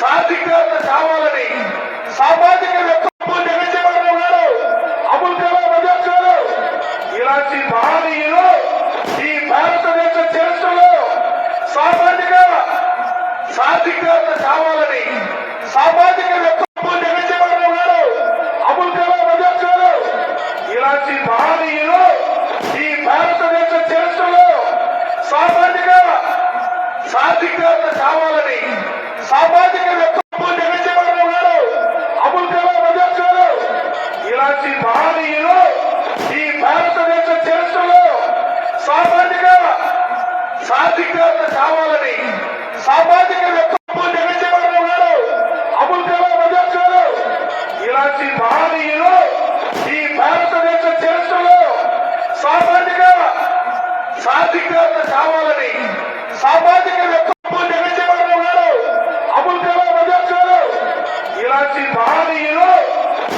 సాధికారత కావాలని సామాజిక వ్యక్తిత్వం జగన్మోహన్ గారు అబుల్ కలాం ఆజాద్ గారు. ఇలాంటి మహనీయులు ఈ భారతదేశ చరిత్రలో సామాజిక సాధికారత కావాలని సామాజిక వ్యక్తిత్వం జగన్మోహన్ గారు అబుల్ కలాం ఆజాద్ గారు. ఇలాంటి మహనీయులు ఈ భారతదేశ చరిత్రలో సామాజిక సాధికారత కావాలి సామాజిక వ్యక్తిత్వం జగన్మోహన్ గారు అబుల్ కలాం ఆజాద్ గారు ఇలాంటి మహనీయులు ఈ భారతదేశ చరిత్రలో సామాజిక సాధికారత కావాలని సామాజిక వ్యక్తిత్వం అబుల్ కలాం ఆజాద్ గారు. ఇలాంటి మహనీయులు ఈ భారతదేశ చరిత్రలో సామాజిక సాధికారత కావాలని సామాజిక వ్యక్తిత్వం జగన్మోహన్ గారు అబుల్ కలాం ఆజాద్ గారు ఇలాంటి మహనీయులు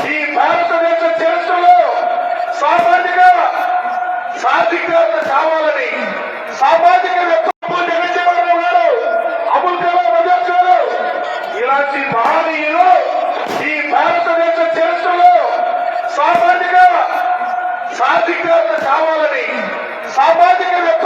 ఈ భారతదేశ చరిత్రలో సామాజిక సాధికారత కావాలని సామాజిక వ్యక్తిత్వం జగన్మోహన్ గారు అబుల్ కలాం ఆజాద్ గారు ఇలాంటి మహనీయులు ఈ భారతదేశ చరిత్రలో సామాజిక సాధికారత కావాలని సామాజిక వ్యక్తి